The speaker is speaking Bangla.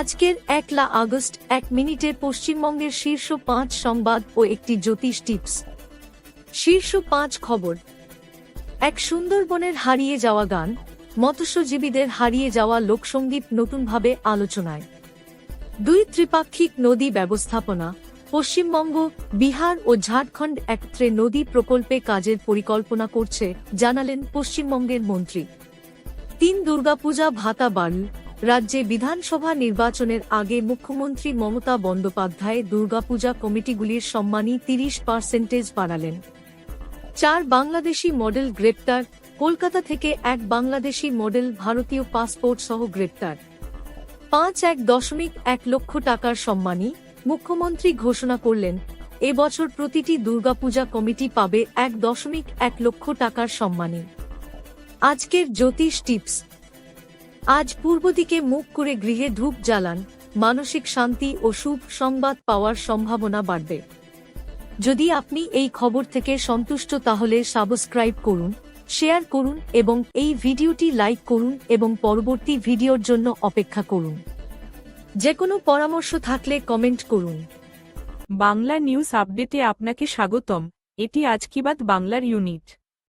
আজকের একলা আগস্ট এক মিনিটের পশ্চিমবঙ্গের শীর্ষ পাঁচ সংবাদ ও একটি জ্যোতিষ টিপস। শীর্ষ পাঁচ খবর। এক সুন্দরবনের হারিয়ে যাওয়া গান, মৎস্যজীবীদের হারিয়ে যাওয়া লোকসঙ্গীত নতুনভাবে আলোচনায়। দুই ত্রিপাক্ষিক নদী ব্যবস্থাপনা, পশ্চিমবঙ্গ, বিহার ও ঝাড়খণ্ড একত্রে নদী প্রকল্পে কাজের পরিকল্পনা করছে, জানালেন পশ্চিমবঙ্গের মন্ত্রী। তিন দুর্গাপূজা ভাতা বাড়ল রাজ্যে বিধানসভা নির্বাচনের আগে মুখ্যমন্ত্রী মমতা বন্দ্যোপাধ্যায় দুর্গাপূজা কমিটিগুলির সম্মানী তিরিশ পার্সেন্টেজ বাড়ালেন। চার বাংলাদেশি মডেল গ্রেপ্তার, কলকাতা থেকে এক বাংলাদেশি মডেল ভারতীয় পাসপোর্ট সহ গ্রেপ্তার। পাঁচ এক দশমিক এক লক্ষ টাকার সম্মানী মুখ্যমন্ত্রী ঘোষণা করলেন এবছর প্রতিটি দুর্গাপূজা কমিটি পাবে এক দশমিক এক লক্ষ টাকার সম্মানী। আজকের জ্যোতিষ টিপস। আজ পূর্ব দিকে মুখ করে গৃহে ধূপ জ্বালান, মানসিক শান্তি ও শুভ সংবাদ পাওয়ার সম্ভাবনা বাড়বে। যদি আপনি এই খবর থেকে সন্তুষ্ট, তাহলে সাবস্ক্রাইব করুন, শেয়ার করুন এবং এই ভিডিওটি লাইক করুন এবং পরবর্তী ভিডিওর জন্য অপেক্ষা করুন। যে কোনো পরামর্শ থাকলে কমেন্ট করুন। বাংলা নিউজ আপডেটে আপনাকে স্বাগতম। এটি আজকিবাদ বাংলার ইউনিট।